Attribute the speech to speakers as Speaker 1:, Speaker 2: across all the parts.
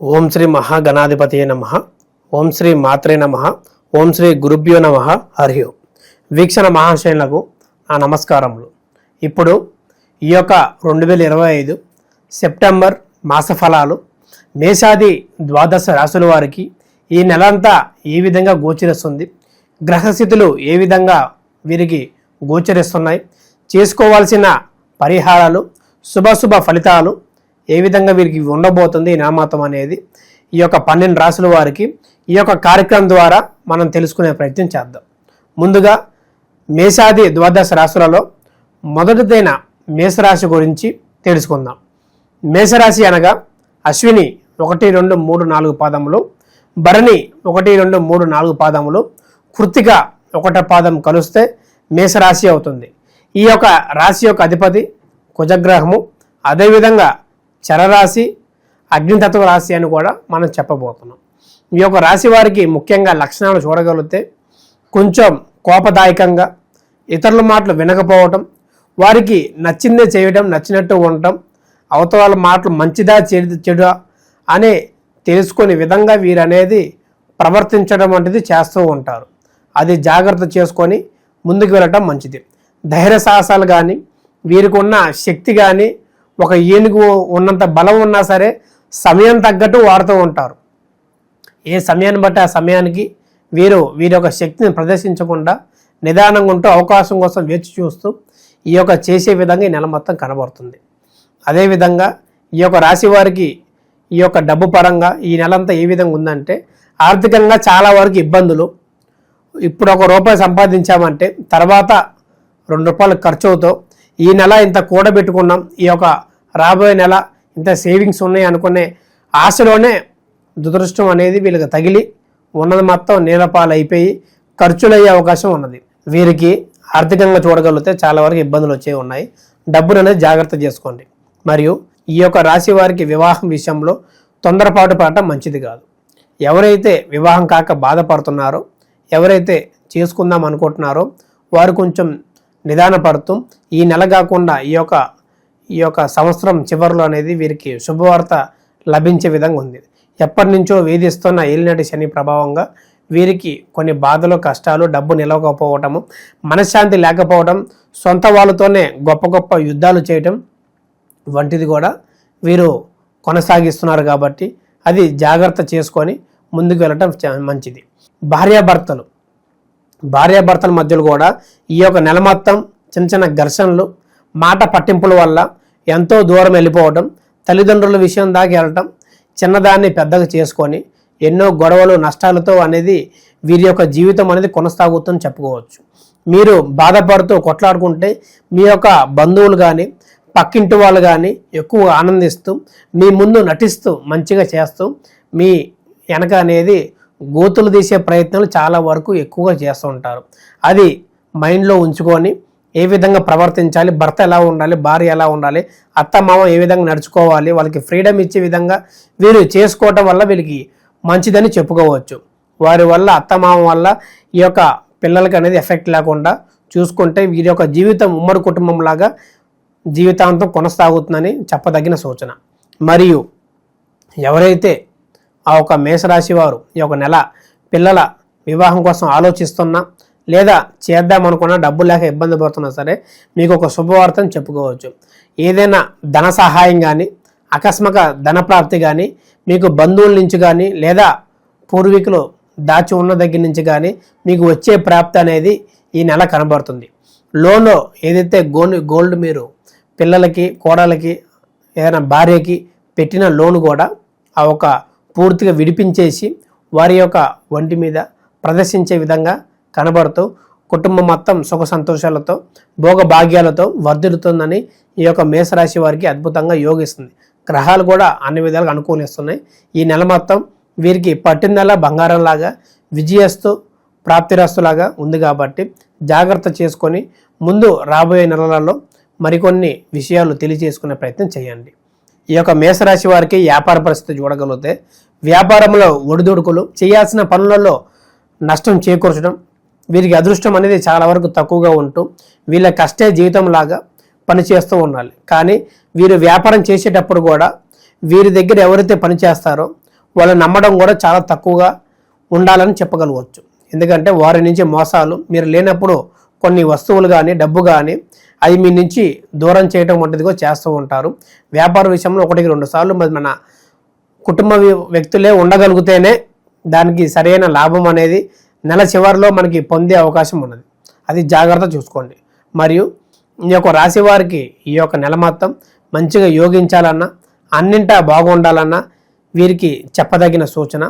Speaker 1: ఓం శ్రీ మహాగణాధిపతి నమ. ఓం శ్రీ మాత్రే నమ. ఓం శ్రీ గురుభ్యో నమ. హరి వీక్షణ మహాశయులకు నా నమస్కారములు. ఇప్పుడు ఈ యొక్క రెండు వేల ఇరవై ఐదు సెప్టెంబర్ మాస ఫలాలు మేషాది ద్వాదశ రాసుల వారికి ఈ నెలంతా ఏ విధంగా గోచరిస్తుంది? గ్రహస్థితులు ఏ విధంగా వీరికి గోచరిస్తున్నాయి? చేసుకోవాల్సిన పరిహారాలు శుభ శుభ ఫలితాలు ఏ విధంగా వీరికి ఉండబోతుంది ఈ నామాతం అనేది ఈ యొక్క పన్నెండు రాసుల వారికి ఈ యొక్క కార్యక్రమం ద్వారా మనం తెలుసుకునే ప్రయత్నం చేద్దాం. ముందుగా మేషాది ద్వాదశ రాశులలో మొదటిదైన మేషరాశి గురించి తెలుసుకుందాం. మేషరాశి అనగా అశ్విని ఒకటి రెండు మూడు నాలుగు పాదములు భరణి ఒకటి రెండు మూడు నాలుగు పాదములు కృత్తిక ఒకట పాదం కలిస్తే మేషరాశి అవుతుంది. ఈ యొక్క రాశి యొక్క అధిపతి కుజగ్రహము. అదేవిధంగా చరరాశి అగ్నితత్వ రాశి అని కూడా మనం చెప్పబోతున్నాం. ఈ యొక్క రాశి వారికి ముఖ్యంగా లక్షణాలు చూడగలిగితే కొంచెం కోపదాయకంగా ఇతరుల మాటలు వినకపోవటం వారికి నచ్చిందే చేయడం నచ్చినట్టు ఉండటం అవతల మాటలు మంచిదా చెడు చెడుదా అనే తెలుసుకునే విధంగా వీరనేది ప్రవర్తించడం వంటిది చేస్తూ ఉంటారు. అది జాగ్రత్త చేసుకొని ముందుకు వెళ్ళటం మంచిది. ధైర్య సాహసాలు కానీ వీరికి ఉన్న శక్తి కానీ ఒక ఏనుగు ఉన్నంత బలం ఉన్నా సరే సమయం తగ్గట్టు వాడుతూ ఉంటారు. ఏ సమయాన్ని బట్టి ఆ సమయానికి వీరు వీరి యొక్క శక్తిని ప్రదర్శించకుండా నిదానంగా ఉంటూ అవకాశం కోసం వేచి చూస్తూ ఈ యొక్క చేసే విధంగా ఈ నెల మొత్తం కనబడుతుంది. అదేవిధంగా ఈ యొక్క రాశి వారికి ఈ యొక్క డబ్బు పరంగా ఈ నెలంతా ఏ విధంగా ఉందంటే ఆర్థికంగా చాలా వరకు ఇబ్బందులు. ఇప్పుడు ఒక రూపాయి సంపాదించామంటే తర్వాత రెండు రూపాయలు ఖర్చు అవుతావు ఈ నెల ఇంత కూడబెట్టుకున్నాం. ఈ యొక్క రాబోయే నెల ఇంత సేవింగ్స్ ఉన్నాయి అనుకునే ఆశలోనే దురదృష్టం అనేది వీళ్ళకి తగిలి ఉన్నది మొత్తం నీలపాలు అయిపోయి ఖర్చులు అయ్యే అవకాశం ఉన్నది. వీరికి ఆర్థికంగా చూడగలిగితే చాలా వరకు ఇబ్బందులు వచ్చే ఉన్నాయి. డబ్బులు అనేది జాగ్రత్త చేసుకోండి. మరియు ఈ యొక్క రాశి వారికి వివాహం విషయంలో తొందరపాటు పడటం మంచిది కాదు. ఎవరైతే వివాహం కాక బాధపడుతున్నారో ఎవరైతే చేసుకుందాం అనుకుంటున్నారో వారు కొంచెం నిదానపడుతూ. ఈ నెల కాకుండా ఈ యొక్క ఈ యొక్క సంవత్సరం చివరిలో అనేది వీరికి శుభవార్త లభించే విధంగా ఉంది. ఎప్పటి నుంచో వేధిస్తున్న ఏలినాటి శని ప్రభావంగా వీరికి కొన్ని బాధలు కష్టాలు డబ్బు నిలవకపోవటము మనశ్శాంతి లేకపోవడం సొంత వాళ్ళతోనే గొప్ప గొప్ప యుద్ధాలు చేయటం వంటిది కూడా వీరు కొనసాగిస్తున్నారు కాబట్టి అది జాగ్రత్త చేసుకొని ముందుకు వెళ్ళటం చా- మంచిది. భార్యాభర్తలు భార్యాభర్తల మధ్యలో కూడా ఈ యొక్క నెల మొత్తం చిన్న చిన్న ఘర్షణలు మాట పట్టింపుల వల్ల ఎంతో దూరం వెళ్ళిపోవటం తల్లిదండ్రుల విషయం దాకా వెళ్ళటం చిన్నదాన్ని పెద్దగా చేసుకొని ఎన్నో గొడవలు నష్టాలతో అనేది వీరి యొక్క జీవితం అనేది కొనసాగుతుందని చెప్పుకోవచ్చు. మీరు బాధపడుతూ కొట్లాడుకుంటే మీ యొక్క బంధువులు కానీ పక్కింటి వాళ్ళు కానీ ఎక్కువ ఆనందిస్తూ మీ ముందు నటిస్తూ మంచిగా చేస్తూ మీ వెనక అనేది గోతులు తీసే ప్రయత్నాలు చాలా వరకు ఎక్కువగా చేస్తూ ఉంటారు. అది మైండ్లో ఉంచుకొని ఏ విధంగా ప్రవర్తించాలి భర్త ఎలా ఉండాలి భార్య ఎలా ఉండాలి అత్త మామ ఏ విధంగా నడుచుకోవాలి వాళ్ళకి ఫ్రీడమ్ ఇచ్చే విధంగా వీరు చేసుకోవటం వల్ల వీళ్ళకి మంచిదని చెప్పుకోవచ్చు. వారి వల్ల అత్త మామ వల్ల ఈ యొక్క పిల్లలకి అనేది ఎఫెక్ట్ లేకుండా చూసుకుంటే వీరి యొక్క జీవితం ఉమ్మడి కుటుంబం లాగా జీవితాంతం కొనసాగుతుందని చెప్పదగిన సూచన. మరియు ఎవరైతే ఆ ఒక మేషరాశి వారు ఈ యొక్క నెల పిల్లల వివాహం కోసం ఆలోచిస్తున్నా లేదా చేద్దామనుకున్నా డబ్బు లేక ఇబ్బంది పడుతున్నా సరే మీకు ఒక శుభవార్తను చెప్పుకోవచ్చు. ఏదైనా ధన సహాయం కానీ అకస్మాక ధన ప్రాప్తి కానీ మీకు బంధువుల నుంచి కానీ లేదా పూర్వీకులు దాచి ఉన్న దగ్గర నుంచి కానీ మీకు వచ్చే ప్రాప్తి అనేది ఈ నెల కనబడుతుంది. లోన్లో ఏదైతే గోల్డ్ గోల్డ్ మీరు పిల్లలకి కోడలకి ఏదైనా భార్యకి పెట్టిన లోన్ కూడా ఆ ఒక పూర్తిగా విడిపించేసి వారి యొక్క ఒంటి మీద ప్రదర్శించే విధంగా కనబడుతూ కుటుంబం మొత్తం సుఖ సంతోషాలతో భోగ భాగ్యాలతో వర్ధిల్లుతుందని ఈ యొక్క మేషరాశి వారికి అద్భుతంగా యోగిస్తుంది. గ్రహాలు కూడా అన్ని విధాలుగా అనుకూలిస్తున్నాయి ఈ నెల మొత్తం వీరికి పట్టిందల్లా బంగారంలాగా విజయస్తు ప్రాప్తిరాస్తులాగా ఉంది కాబట్టి జాగ్రత్త చేసుకొని ముందు రాబోయే నెలలలో మరికొన్ని విషయాలు తెలియజేసుకునే ప్రయత్నం చేయండి. ఈ యొక్క మేషరాశి వారికి వ్యాపార పరిస్థితి చూడగలిగితే వ్యాపారంలో ఒడిదుడుకులు చేయాల్సిన పనులలో నష్టం చేకూర్చడం వీరికి అదృష్టం అనేది చాలా వరకు తక్కువగా ఉంటూ వీళ్ళ కష్టే జీవితం లాగా పనిచేస్తూ ఉండాలి. కానీ వీరు వ్యాపారం చేసేటప్పుడు కూడా వీరి దగ్గర ఎవరైతే పనిచేస్తారో వాళ్ళు నమ్మడం కూడా చాలా తక్కువగా ఉండాలని చెప్పగలవచ్చు. ఎందుకంటే వారి నుంచి మోసాలు మీరు లేనప్పుడు కొన్ని వస్తువులు కానీ డబ్బు కానీ అది మీ నుంచి దూరం చేయడం వంటిది కూడా చేస్తూ ఉంటారు. వ్యాపార విషయంలో ఒకటికి రెండు సార్లు మరి మన కుటుంబ వ్యక్తులే ఉండగలిగితేనే దానికి సరైన లాభం అనేది నెల చివరిలో మనకి పొందే అవకాశం ఉన్నది. అది జాగ్రత్త చూసుకోండి. మరియు ఈ యొక్క రాశి వారికి ఈ యొక్క నెల మొత్తం మంచిగా యోగించాలన్నా అన్నింటా బాగుండాలన్నా వీరికి చెప్పదగిన సూచన.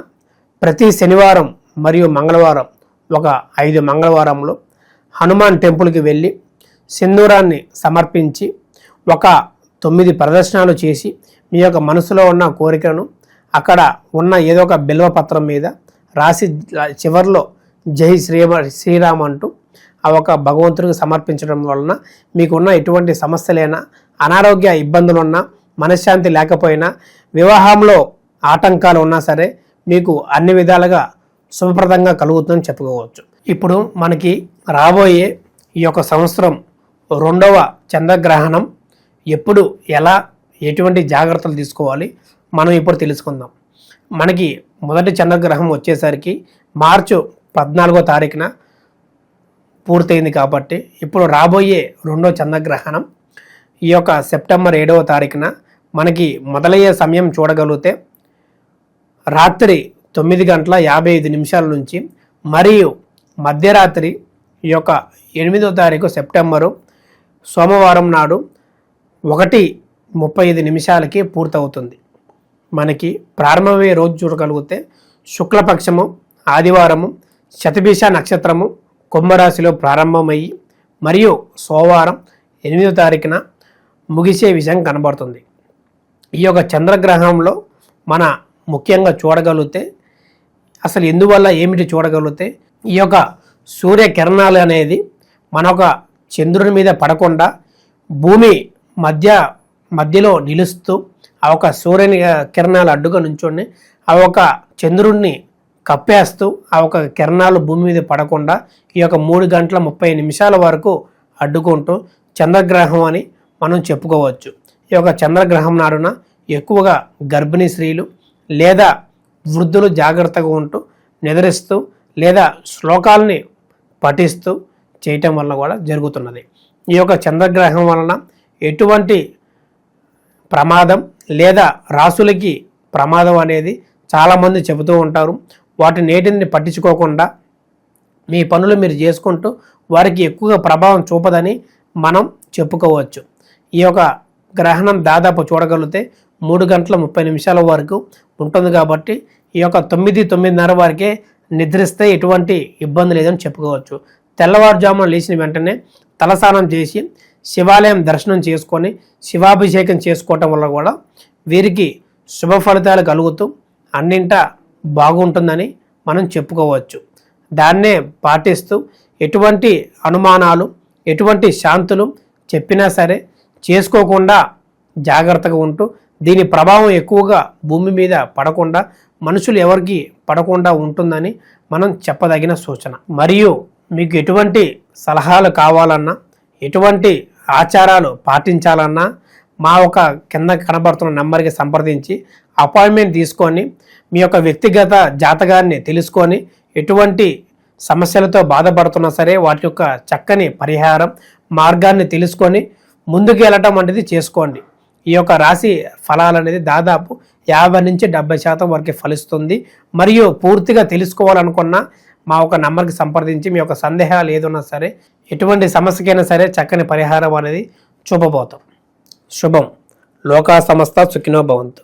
Speaker 1: ప్రతి శనివారం మరియు మంగళవారం ఒక ఐదు మంగళవారంలో హనుమాన్ టెంపుల్కి వెళ్ళి సింధూరాన్ని సమర్పించి ఒక తొమ్మిది ప్రదర్శనలు చేసి మీ యొక్క మనసులో ఉన్న కోరికను అక్కడ ఉన్న ఏదో ఒక బిల్వపత్రం మీద రాసి చివరిలో జై శ్రీమ శ్రీరామ్ అంటూ ఆ ఒక భగవంతుడికి సమర్పించడం వలన మీకున్న ఎటువంటి సమస్యలైనా అనారోగ్య ఇబ్బందులున్నా మనశ్శాంతి లేకపోయినా వివాహంలో ఆటంకాలు ఉన్నా సరే మీకు అన్ని విధాలుగా శుభప్రదంగా కలుగుతుందని చెప్పుకోవచ్చు. ఇప్పుడు మనకి రాబోయే ఈ యొక్క సంవత్సరం రెండవ చంద్రగ్రహణం ఎప్పుడు ఎలా ఎటువంటి జాగ్రత్తలు తీసుకోవాలి మనం ఇప్పుడు తెలుసుకుందాం. మనకి మొదటి చంద్రగ్రహం వచ్చేసరికి మార్చు పద్నాలుగో తారీఖున పూర్తయింది కాబట్టి ఇప్పుడు రాబోయే రెండో చంద్రగ్రహణం ఈ యొక్క సెప్టెంబర్ ఏడవ తారీఖున మనకి మొదలయ్యే సమయం చూడగలిగితే రాత్రి తొమ్మిది గంటల యాభై ఐదు నిమిషాల నుంచి మరియు మధ్యరాత్రి ఈ యొక్క ఎనిమిదో తారీఖు సెప్టెంబరు సోమవారం నాడు ఒకటి ముప్పై ఐదు నిమిషాలకి పూర్తవుతుంది. మనకి ప్రారంభమయ్యే రోజు చూడగలిగితే శుక్లపక్షము ఆదివారము శతభిష నక్షత్రము కుంభరాశిలో ప్రారంభమయ్యి మరియు సోమవారం ఎనిమిదో తారీఖున ముగిసే విషయం కనబడుతుంది. ఈ యొక్క చంద్రగ్రహంలో మన ముఖ్యంగా చూడగలిగితే అసలు ఎందువల్ల ఏమిటి చూడగలిగితే ఈ యొక్క సూర్యకిరణాలు అనేది మన ఒక చంద్రుని మీద పడకుండా భూమి మధ్య మధ్యలో నిలుస్తూ ఆ ఒక సూర్యుని కిరణాలు అడ్డుగా నుంచొని ఆ ఒక చంద్రుడిని కప్పేస్తూ ఆ ఒక కిరణాలు భూమి మీద పడకుండా ఈ యొక్క మూడు గంటల ముప్పై నిమిషాల వరకు అడ్డుకుంటూ చంద్రగ్రహం అని మనం చెప్పుకోవచ్చు. ఈ యొక్క చంద్రగ్రహం నాడున ఎక్కువగా గర్భిణీ స్త్రీలు లేదా వృద్ధులు జాగ్రత్తగా ఉంటూ నిద్రిస్తూ లేదా శ్లోకాలని పఠిస్తూ చేయటం వల్ల కూడా జరుగుతున్నది. ఈ యొక్క చంద్రగ్రహం వలన ఎటువంటి ప్రమాదం లేదా రాసులకి ప్రమాదం అనేది చాలామంది చెబుతూ ఉంటారు. వాటి నేటిని పట్టించుకోకుండా మీ పనులు మీరు చేసుకుంటూ వారికి ఎక్కువగా ప్రభావం చూపదని మనం చెప్పుకోవచ్చు. ఈ యొక్క గ్రహణం దాదాపు చూడగలిగితే మూడు గంటల ముప్పై నిమిషాల వరకు ఉంటుంది కాబట్టి ఈ యొక్క తొమ్మిది తొమ్మిదిన్నర వరకే నిద్రిస్తే ఎటువంటి ఇబ్బంది లేదని చెప్పుకోవచ్చు. తెల్లవారుజామున లేచిన వెంటనే తలస్నానం చేసి శివాలయం దర్శనం చేసుకొని శివాభిషేకం చేసుకోవటం వల్ల కూడా వీరికి శుభ ఫలితాలు కలుగుతూ అన్నింటా బాగుంటుందని మనం చెప్పుకోవచ్చు. దాన్నే పాటిస్తూ ఎటువంటి అనుమానాలు ఎటువంటి శాంతులు చెప్పినా సరే చేసుకోకుండా జాగ్రత్తగా ఉంటూ దీని ప్రభావం ఎక్కువగా భూమి మీద పడకుండా మనుషులు ఎవరికి పడకుండా ఉంటుందని మనం చెప్పదగిన సూచన. మరియు మీకు ఎటువంటి సలహాలు కావాలన్నా ఎటువంటి ఆచారాలు పాటించాలన్నా మా ఒక కింద కనబడుతున్న నెంబర్కి సంప్రదించి అపాయింట్మెంట్ తీసుకొని మీ యొక్క వ్యక్తిగత జాతకాన్ని తెలుసుకొని ఎటువంటి సమస్యలతో బాధపడుతున్నా సరే వాటి యొక్క చక్కని పరిహారం మార్గాన్ని తెలుసుకొని ముందుకు వెళ్ళటం అనేది చేసుకోండి. ఈ యొక్క రాశి ఫలాలు అనేది దాదాపు యాభై నుంచి డెబ్బై శాతం వరకు ఫలిస్తుంది. మరియు పూర్తిగా తెలుసుకోవాలనుకున్న మా ఒక నంబర్కి సంప్రదించి మీ యొక్క సందేహాలు ఏదైనా సరే ఎటువంటి సమస్యకైనా సరే చక్కని పరిహారం అనేది చూపబోతాం. శుభం. లోకా సంస్థ సుఖినో భవంతు.